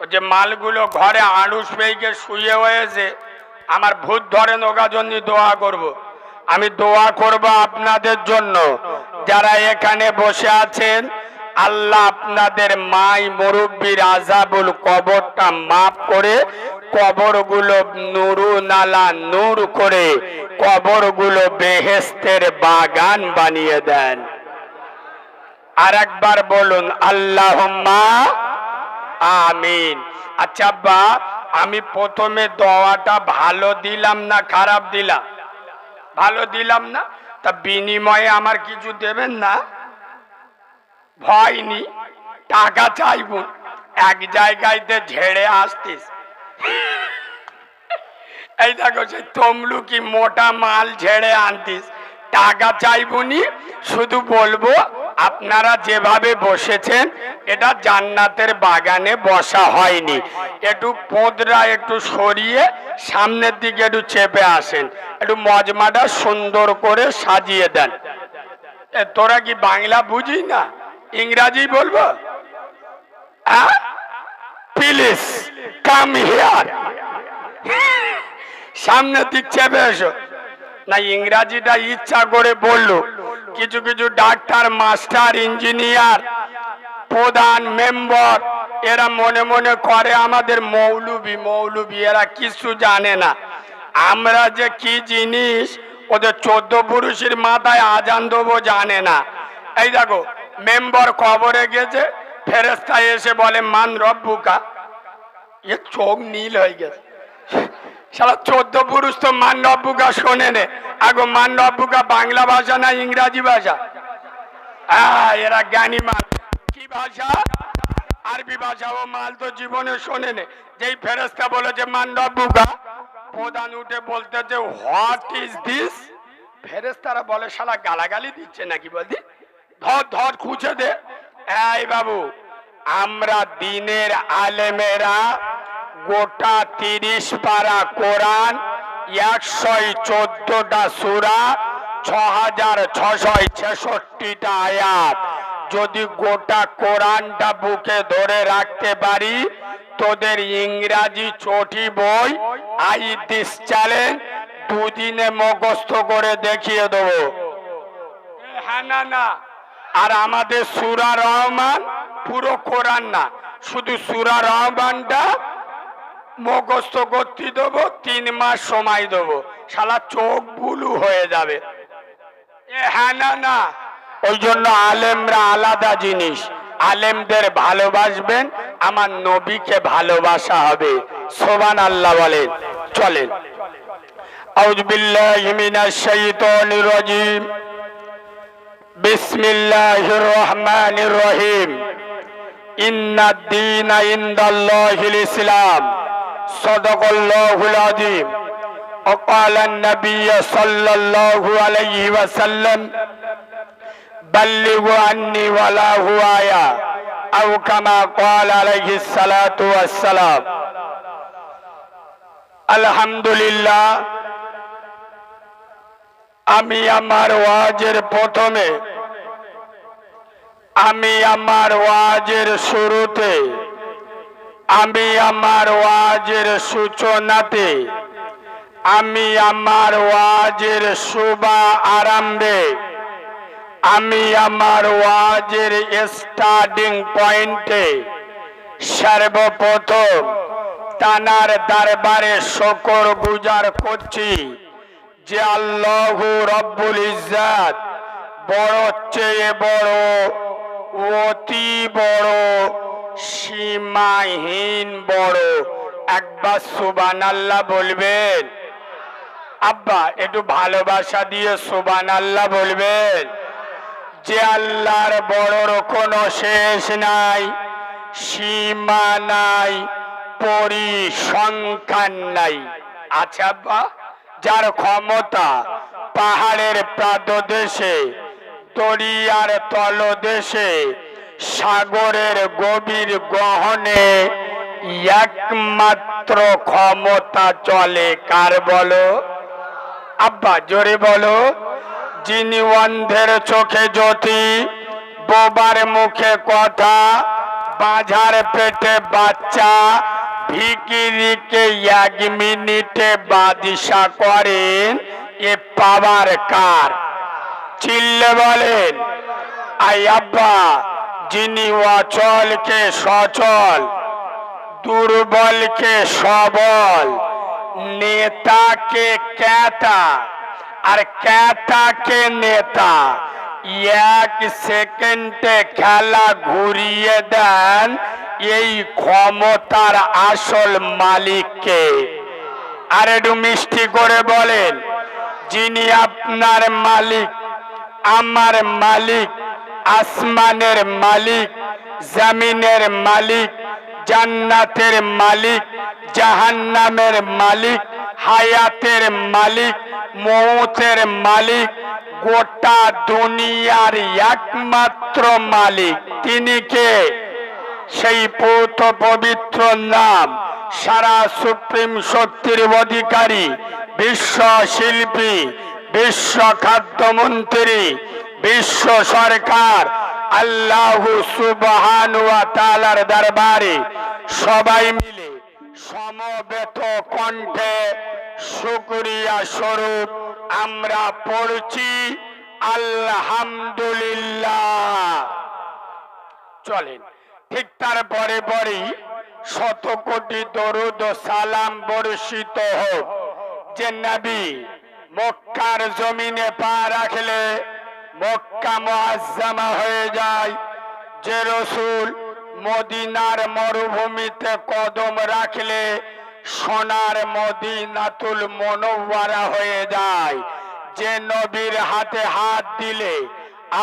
যে মালগুলো ঘরে আড়ুস পেয়ে শুয়ে হয়েছে, আমার ভূত ধরে নোগা জন্য দোয়া করব। আমি দোয়া করব আপনাদের জন্য যারা এখানে বসে আছেন, আল্লাহ আপনাদের মাই মুরব্বীর আজাবুল কবরটা মাফ করে, কবরগুলো নুরু নালা নূর করে, কবরগুলো বেহেস্তের বাগান বানিয়ে দেন আর একবার বলুন আল্লাহ আমিন। আচ্ছা আব্বা, আমি প্রথমে দোয়াটা ভালো দিলাম না খারাপ দিলাম? ভালো দিলাম না? তা বিনিময়ে আমার কিছু দেবেন না? ভয় নি টাকা চাইব। এক জায়গায়তে ঝেড়ে আসতিস। এই দেখো, সেই তমলুকি মোটা মাল ঝেড়ে আনতিস। টাকা চাইবনি শুধু বলব আপনারা যেভাবে বসেছেন, এটা জান্নাতের বাগানে বসা হয়নি। একটু পোদরা একটু সরিয়ে সামনের দিকে একটু চেপে আসেন। একটু মজমাটা সুন্দর করে সাজিয়ে দেন। তোরা কি বাংলা বুঝি না? ইংরাজি বলব? Please come here. সামনের দিক চেপে এসো। না, ইংরাজিটা ইচ্ছা করে বলল। কিছু কিছু ডাক্তার, মাস্টার, ইঞ্জিনিয়ার, প্রধান মেম্বর, এরা মনে মনে করে আমাদের মৌলবি মৌলবি, এরা কিছু জানে না। আমরা যে কি জিনিস ওদের চোদ্দ পুরুষের মাথায় আজান দেবো জানে না। এই দেখো, মেম্বার কবরে গেছে ফেরেস্তা এসে বলে, মান রব্বুকা? এ চোখ নীল হয়ে গেছে। সারা চোদ্দ পুরুষ তো মান্ডবুকা শোনে নে। আগো মান্ডবুকা বাংলা ভাষা না ইংরাজি ভাষা? হ্যাঁ এরা জ্ঞানী মাল। কি ভাষা? আরবি ভাষা। ও মাল তো জীবনে শোনে নে। যেই ফেরেস্তা বলেছে মান্ডবুকা প্রধান উঠে বলতে যে হোয়াট ইজ দিস ফেরেস্তারা বলে, শালা গালাগালি দিচ্ছে নাকি বলদি ধর ধর, খুঁজে দে। এই বাবু, আমরা দিনের আলেমেরা গোটা তিরিশ পারা কোরআন একশো চোদ্দটা সুরা ছ হাজার ছশো ছেষট্টিটা আয়াত। যদি গোটা কোরআনটা বুকে ধরে রাখতে পারি, তোদের ইংরাজি চটি বই আই দিস চ্যালেঞ্জ, দুদিনে মুখস্থ করে দেখিয়ে দেবো। আর আমাদের সুরা রহমান পুরো কোরআন না। শুধু সুরা রহমানটা মুখস্থ করতে দেবো, তিন মাস সময় দেবো। শালা চোখ বুলু হয়ে যাবে। হ্যাঁ না না। ওই জন্য আলেমরা আলাদা জিনিস। আলেমদের ভালোবাসবেন, আমার নবীকে ভালোবাসা হবে। সোবান আল্লাহ বলেন। চলেন। রহমানির রহিম। দীন ইনদাল্লাহিল ইসলাম সাদাকাল্লাহুল আযীম وقال النبي صلى الله عليه وسلم بلغوا عني ولا هو آية أو كما قال عليه الصلاة والسلام الحمد لله আমি আমার ওয়াজের প্রথমে আমি আমার ওয়াজের শুরুতে আমি আমার ওয়াজের সূচনাতে, আমি আমার ওয়াজের শুভা আরম্ভে আমি আমার ওয়াজের স্টার্টিং পয়েন্টে সর্বপ্রথম তানার দরবারে শকর গুজার করছি যে আল্লাহ রব্বুল ইজ্জাত বড় চেয়ে বড়, অতি বড় সীমাহীন বড়। একবার সুবান আল্লাহ বলবেন। আব্বা, একটু ভালোবাসা দিয়ে সুবান আল্লাহ বলবেন। যে আল্লাহর বড়র কোনো শেষ নাই, সীমা নাই, পরিসংখ্যান নাই। আচ্ছা আব্বা, যার ক্ষমতা পাহাড়ের প্রাদদেশে তরিয়ার তলদেশে সাগরের গভীর গহনে একমাত্র ক্ষমতা চলে, কার বলো? আব্বা, জোরে বলো। যিনি অন্ধের চোখে জ্যোতি, বোবার মুখে কথা বাজার পেটে বাচ্চা, ভিকিরিকে এক মিনিটে বাদিশা করেন, এ পাওয়ার কার? চিল্লে বলেন, আই আব্বা যিনি অচলকে সচল, দুর্বলকে সবল, নেতাকে ক্যাটা আর ক্যাটাকে নেতা, এক সেকেন্ডে খেলা ঘুরিয়ে দেন এই ক্ষমতার আসল মালিককে। আর একটু মিষ্টি করে বলেন, যিনি আপনার মালিক, আমার মালিক আসমানের মালিক, জমিনের মালিক, জান্নাতের মালিক, জাহান্নামের মালিক, হায়াতের মালিক মৌতের মালিক, গোটা দুনিয়ার একমাত্র মালিক। তিনি কে? সেই পৌত পবিত্র নাম, সারা সুপ্রিম শক্তির অধিকারী বিশ্ব শিল্পী বিশ্ব খাদ্যমন্ত্রী বিশ্ব সরকার, আল্লাহ সুবহান ওয়া তাআলার দরবারে সবাই মিলে সমবেত কণ্ঠে শুকরিয়া স্বরূপ আমরা পড়ছি আলহামদুলিল্লাহ। চলেন, ঠিক তারপরে পরেই শত কোটি দরুদ সালাম বর্ষিত হোক। যে নবী মক্কার জমিনে পা রাখলে মক্কা মুআজ্জামা হয়ে যায়, যে রসুল মদিনার মরুভূমিতে কদম রাখলে সোনার মদিনাতুল মনোয়ারা হয়ে যায়। যে নবীর হাতে হাত দিলে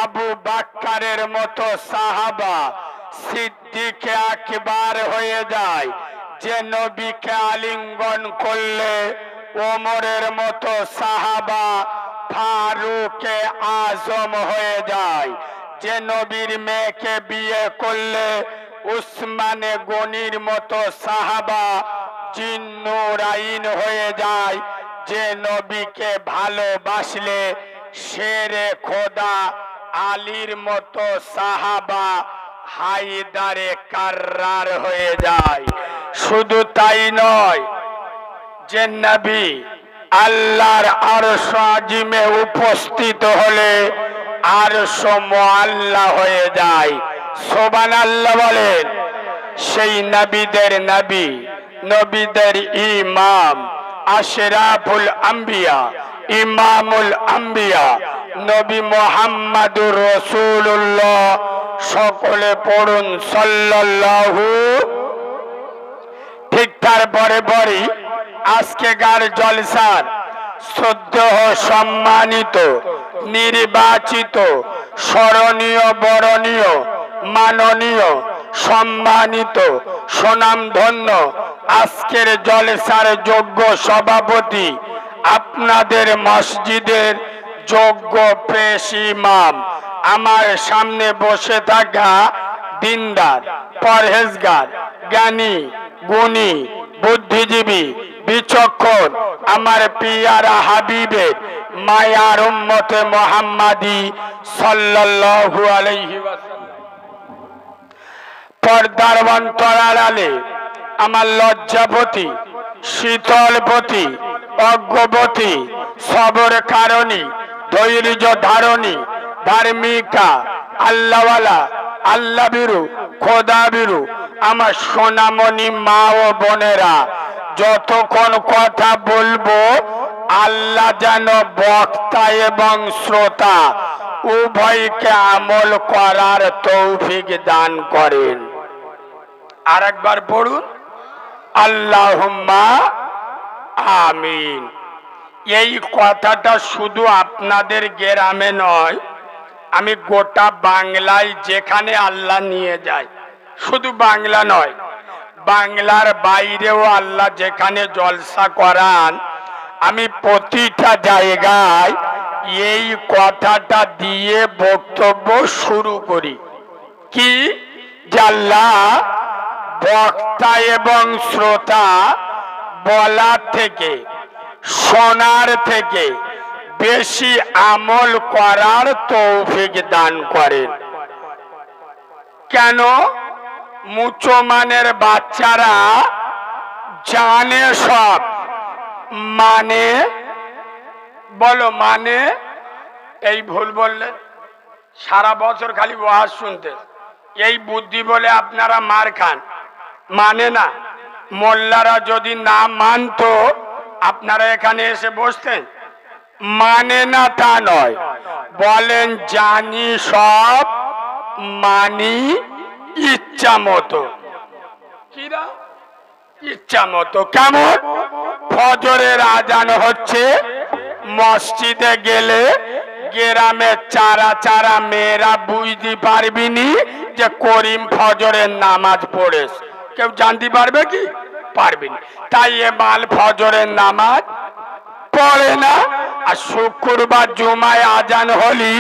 আবু বাক্কারের মতো সাহাবা সিদ্দিকে আকবার হয়ে যায়। যে নবীকে আলিঙ্গন করলে ওমরের মতো সাহাবা ফারুকে আজম হয়ে যায়। যে নবীর মেয়েকে বিয়ে করলে উসমানে গনির মতো সাহাবা জিন্নুরাইন হয়ে যায়। যে নবীকে ভালোবাসলে শেরে খোদা আলীর মতো সাহাবা হাইদারে কার্রার হয়ে যায়। শুধু তাই নয়, যে নবী আল্লাহর আরশ আজিমে উপস্থিত হলে আরশ মোয়াল্লা হয়ে যায়। সোবান আল্লাহ বলেন, সেই নবীদের নবী, নবীদের ইমাম, আশরাফুল আম্বিয়া, ইমামুল আম্বিয়া, নবী মোহাম্মদুর রসুল্লাহ সকলে পড়ুন সাল্লাল্লাহু, ঠিক তারপরে পরই আজকে গার জলসার শ্রদ্ধ সম্মানিত, নির্বাচিত, স্মরণীয়, বরণীয়, মাননীয়, সম্মানিত, সুনামধন্য আজকের জলসার যোগ্য সভাপতি আপনাদের মসজিদের যোগ্য পেশ ইমাম। আমার সামনে বসে থাকা দিনদার, পরহেজগার, জ্ঞানী, গুণী, বুদ্ধিজীবী বিচক্ষণ। আমার পিয়ারা হাবিবে, মায়ার উম্মতে মোহাম্মাদি সাল্লাল্লাহু আলাইহি পর্দার অন্তরালে আমার লজ্জাপতি, শীতলপতি, অজ্ঞপতি, সবর কারণী, ধৈর্য ধারণী, ধার্মিকা, আল্লাহওয়ালা আল্লাহ বিরু খোদা বিরু আমার সোনামণি মা ও বোনেরা যতক্ষণ কথা বলব, আল্লাহ যেন বক্তা এবং শ্রোতা উভয়কে আমল করার তৌফিক দান করেন। আর একবার পড়ুন, আল্লাহুম্মা আমিন। এই কথাটা শুধু আপনাদের গ্রামে নয়, আমি গোটা বাংলায় যেখানে আল্লাহ নিয়ে যায়, শুধু বাংলা নয় বাংলার বাইরেও আল্লাহ যেখানে জলসা করান, আমি প্রতিটা জায়গায় এই কথাটা দিয়ে বক্তব্য শুরু করি। কি? আল্লাহ বক্তা এবং শ্রোতা বলার থেকে, শোনার থেকে বেশি আমল করার তৌফিক দান করেন। কেন? মুচমানের বাচ্চারা জানে সব। মানে? বলো মানে? এই ভুল বললে সারা বছর খালি ওয়াজ শুনতে। এই বুদ্ধি বলে আপনারা মার খান। মানে না? মোল্লারা যদি না মানতো, আপনারা এখানে এসে বসতেন। মানে না তা নয়। বলেন, জানি সব, মানি ইচ্ছা মতো কিরা? ইচ্ছা মতো কেমন? ফজরের আজান হচ্ছে মসজিদে গেলে গ্রামে চারা চারা মেয়েরা বুঝতে পারবিনি যে করিম ফজরের নামাজ পড়েস কেউ জানতে পারবে কি? পারবিনি তাই এ মাল ফজরের নামাজ পড়ে না। আর শুক্রবার জুমায় আজান হলি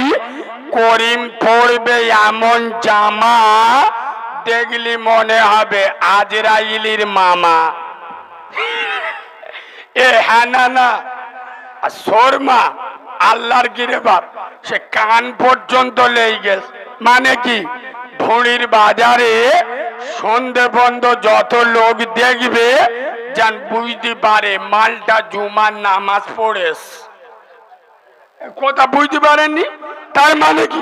করিম পড়বে এমন জামা দেখলি মনে হবে আজরাইলির মামা। এ হ্যাঁ না না। আর শর্মা আল্লাহর গিরে বাপ, সে কান পর্যন্ত লেই গেছে। মানে কি? ভুঁড়ির বাজারে সন্ধে বন্ধ যত লোক দেখবে, যান বুঝতে পারে মালটা জুমার নামাজ পড়েস কথা বুঝতে পারেননি? তার মানে কি?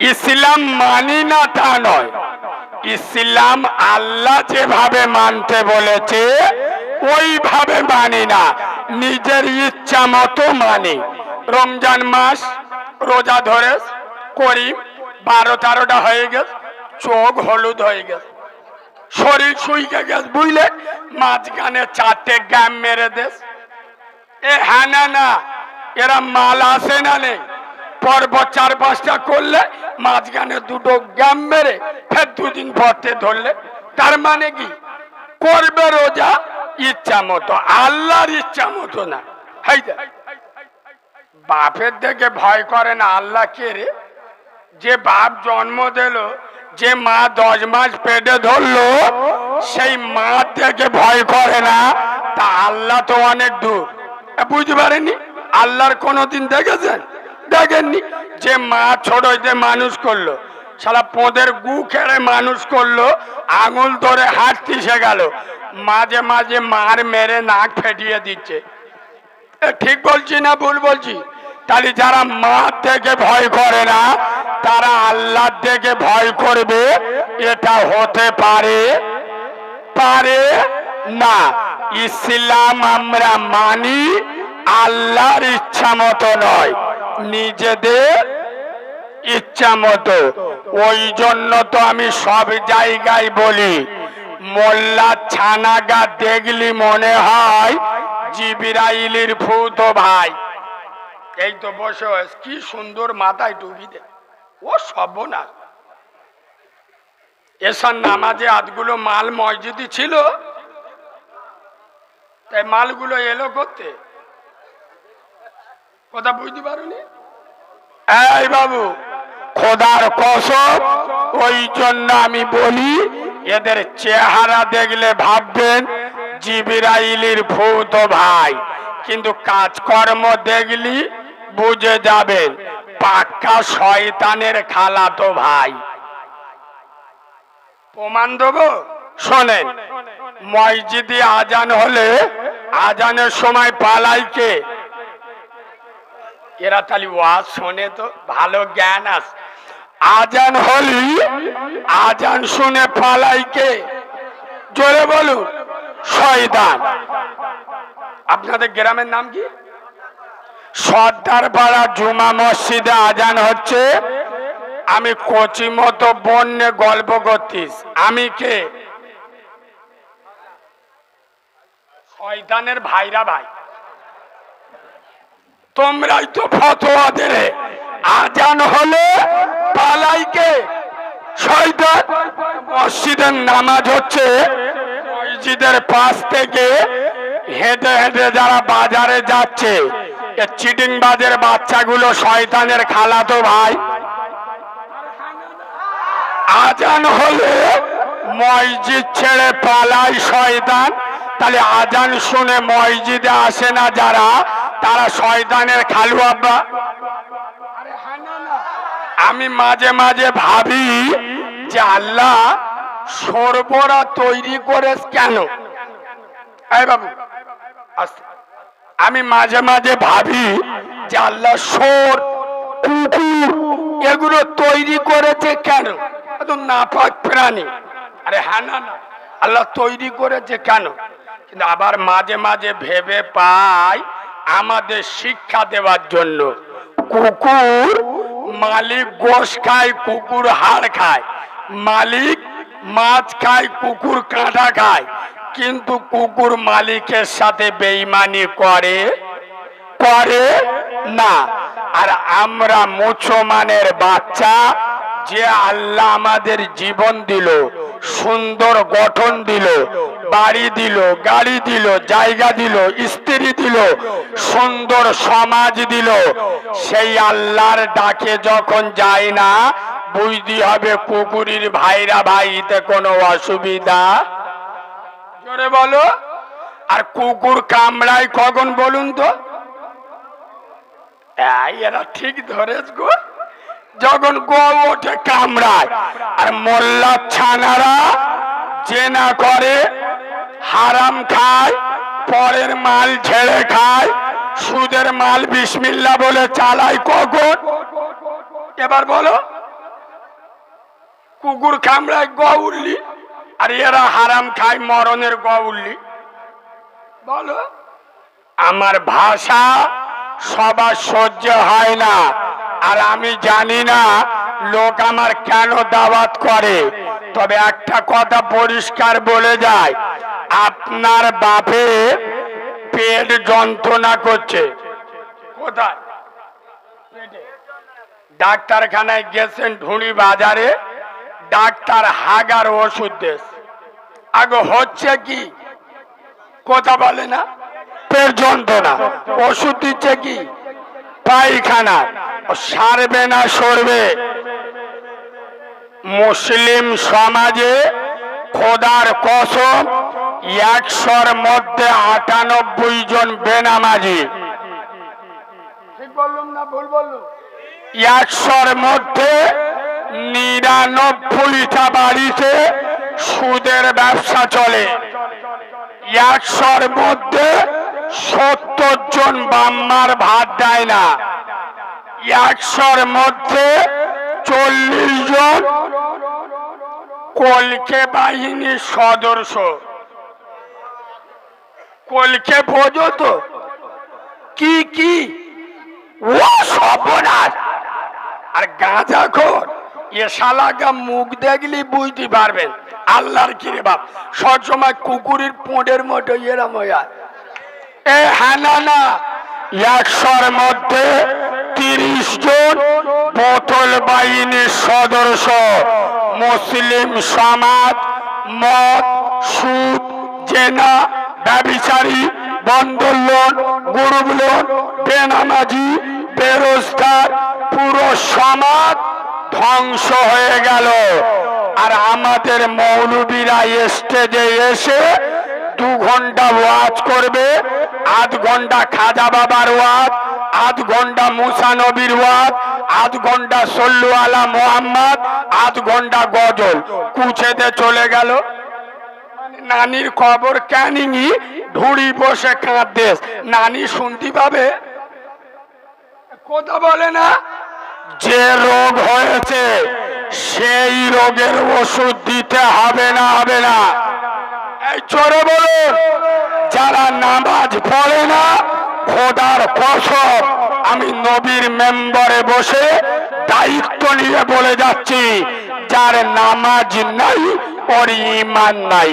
ইসলাম মানি না তা নয়। ইসলাম আল্লাহ যেভাবে মানতে বলেছে, ওইভাবে মানি না। নিজের ইচ্ছা মতো মানি। রমজান মাস, রোজা ধরে করি বারো তেরোটা হয়ে গেছে, চোখ হলুদ হয়ে গেছে। শরীর শুইকে গেছে, বুঝলে? মাঝখানে চারটে গ্যাম মেরে দেশ। এ হ্যাঁ না না। এরা মাল আসে না নেই। পরপর চার পাঁচটা করলে মাঝখানে দুটো গ্যাম মেরে ফের দুদিন পরতে ধরলে। তার মানে কি? করবে রোজা ইচ্ছা মতো, আল্লাহর ইচ্ছা মতো না। বাপের দেখে ভয় করে না আল্লাহ কে রে? যে বাপ জন্ম দিল, যে মা দশ মাস পেটে ধরলো, সেই মা থেকে ভয় করে না, তা আল্লাহ তো অনেক দূর। বুঝতে পারেনি আল্লাহর কোনোদিন দেখেছেন? দেখেননি? যে মা ছোট হইতে মানুষ করল সারা পোঁদের গু খেড়ে মানুষ করল, আঙুল ধরে হাত হাঁটতে গেল, মাঝে মাঝে মার মেরে নাক ফেটিয়ে দিচ্ছে। ঠিক বলছি না ভুল বলছি? তাহলে যারা মা থেকে ভয় করে না, তারা আল্লাহ থেকে ভয় করবে, এটা হতে পারে? পারে না। ইসলাম আমরা মানি আল্লাহর ইচ্ছা মতো নয়, নিজেদের ইচ্ছা মতো। ওই জন্য তো আমি সব জায়গায় বলি, মোল্লা ছানাগা দেখলি মনে হয় জিবিরাইলির ফুত ভাই। এই তো বসে কি সুন্দর মাথায় টুপি দে। ও সব না এসার নামাজে আধগুলো মাল মসজিদে ছিল, তাই মালগুলো এলো করতে? কথা বুঝতে পারোনি? এই বাবু খোদার কসম ওই জন্য আমি বলি এদের চেহারা দেখলে ভাববেন জিবিরাইলির ভূত ভাই। কিন্তু কাজকর্ম দেখলি বুঝে যাবেন পাক্কা শয়তানের খালাতো ভাই। প্রমাণ দেবো? শোনেন মসজিদে আজান হলে আজানের সময় পালাই কে এরা তাহলে ওয়াজ শোনে তো, ভালো জ্ঞান আস আজান হলি, আজান শুনে পালাই কে? জোরে বলুন, শয়তান। আপনাদের গ্রামের নাম কি? সর্দার পাড়া জুমা মসজিদে আজান হচ্ছে। আমি কচি মতো বন্যে গল্প করতিস। আমি কে? শয়তানের ভাইরা ভাই। তোমরাই তো ফতোয়া দেবে আজান হলে পালাইকে। শয়তান মসজিদের নামাজ হচ্ছে মসজিদের পাশ থেকে হেঁটে হেঁটে যারা বাজারে যাচ্ছে চিটিং বাজের বাচ্চাগুলো শয়তানের খালাতো ভাই। আজান হলে মসজিদ ছেড়ে পালায় শয়তান। তাহলে আজান শুনে মসজিদে আসে না যারা? তারা শয়তানের খালু আব্বা আমি মাঝে মাঝে ভাবি যে আল্লাহ সরবরা তৈরি করে কেন? বাবু আমি মাঝে মাঝে ভাবি যে আল্লাহ সোর কুকুর এগুলো তৈরি করেছে কেন? নাপাক প্রাণী। আরে হ্যাঁ না। আল্লাহ তৈরি করেছে কেন? কিন্তু আবার মাঝে মাঝে ভেবে পাই আমাদের শিক্ষা দেওয়ার জন্য কুকুর, মালিক গোশ খায়, কুকুর হাড় খায়। মালিক মাছ খায়, কুকুর কাঁটা খায়। কিন্তু কুকুর মালিকের সাথে বেইমানি করে? করে না। আর আমরা মুসলমানের বাচ্চা, যে আল্লাহ আমাদের জীবন দিল, সুন্দর গঠন দিল বাড়ি দিল, গাড়ি দিল, জায়গা দিল, স্ত্রী দিল, সুন্দর সমাজ দিল। সেই আল্লাহর ডাকে যখন যায় না, বুঝতে হবে কুকুরির ভাইরা ভাইতে কোনো অসুবিধা। জোরে বলো। আর কুকুর কামড়ায় কখন বলুন তো? এরা ঠিক ধরেছ গো। যখন গো ওঠে, কামড়ায়। আর মোল্লা ছানারা চেনা করে হারাম খায়, পরের মাল ছেড়ে খায়, সুদের মাল বিসমিল্লা বলে চালায় কখন? এবার বলো, কুকুর খামড়ায় গ উঠলি আর এরা হারাম খায় মরণের গ উঠলি বলো, আমার ভাষা সবার সহ্য হয় না, আর আমি জানি না লোক আমার কেন দাওয়াত করে। তবে একটা কথা পরিষ্কার বলে যায় আপনার বাপে পেট যন্ত্রণা করছে। কোথায়। ডাক্তারখানায় গেছেন ঢুঁড়ি বাজারে। ডাক্তার হাগার ওষুধ দেশ। আগে হচ্ছে কি? কথা বলে না? পেট যন্ত্রণা। ওষুধ দিচ্ছে কি? পায়খানা। সারবে না, সরবে। মুসলিম সমাজে খোদার কসম একশোর মধ্যে আটানব্বই জন বেনামাজি। ঠিক বললাম না ভুল বললাম? একশোর মধ্যে নিরানব্বইটা বাড়িতে সুদের ব্যবসা চলে। একশোর মধ্যে সত্তর জন বাম্মার ভাত দেয় না। একশোর মধ্যে চল্লিশ জন কলকে বাহিনীর সদস্য। কলকে তো। কি কি? ও সর্বনাশ! আর গাঁজা খোর, এ শালাগা মুখ দেখলি বুঝতে পারবেন আল্লাহর কিরে বাপ, সবসময় কুকুরের পোঁডের মতো এরম হয়ে। এ হ্যাঁ না একশোর মধ্যে তিরিশ জন বোতল বাহিনীর সদস্য, মুসলিম সমাজ, মদ, সুদ, জেনা ব্যবিচারী বন্ধন লোন গরুব লোন বেনামাজি, বেরোজগার, পুরো সমাজ ধ্বংস হয়ে গেল। আর আমাদের মৌলবীরা স্টেজে এসে দু ঘণ্টা ওয়াজ করবে, আধ ঘণ্টা খাজা বাবার ওয়াজ, আধ ঘণ্টা মুসা নবীর ওয়াজ, আধ ঘণ্টা সল্লু আলা মোহাম্মদ, আধ ঘণ্টা গজল। কুছেতে চলে গেল। নানির খবর ক্যানিংই ধুড়ি বসে কাঁদদেশ নানি শুনতে পাবে? কথা বলে না? যে রোগ হয়েছে, সেই রোগের ওষুধ দিতে হবে না হবে না। এই চোরে বলুন, যারা নামাজ পড়ে না, খোদার কসম, আমি নবীর মেম্বারে বসে দায়িত্ব নিয়ে বলে যাচ্ছি, যার নামাজ নাই ওর ইমান নাই।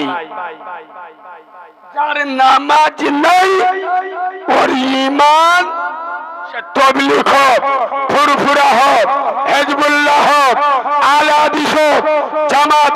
যার নামাজ নাই ওর ইমান সে তবলিক হোক, ফুরফুরা হোক, হেজবুল্লাহ হোক আলাদিস হোক, জামাত